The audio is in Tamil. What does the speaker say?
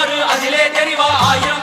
ஆறு அதிலே தெரிவா ஆயிரம்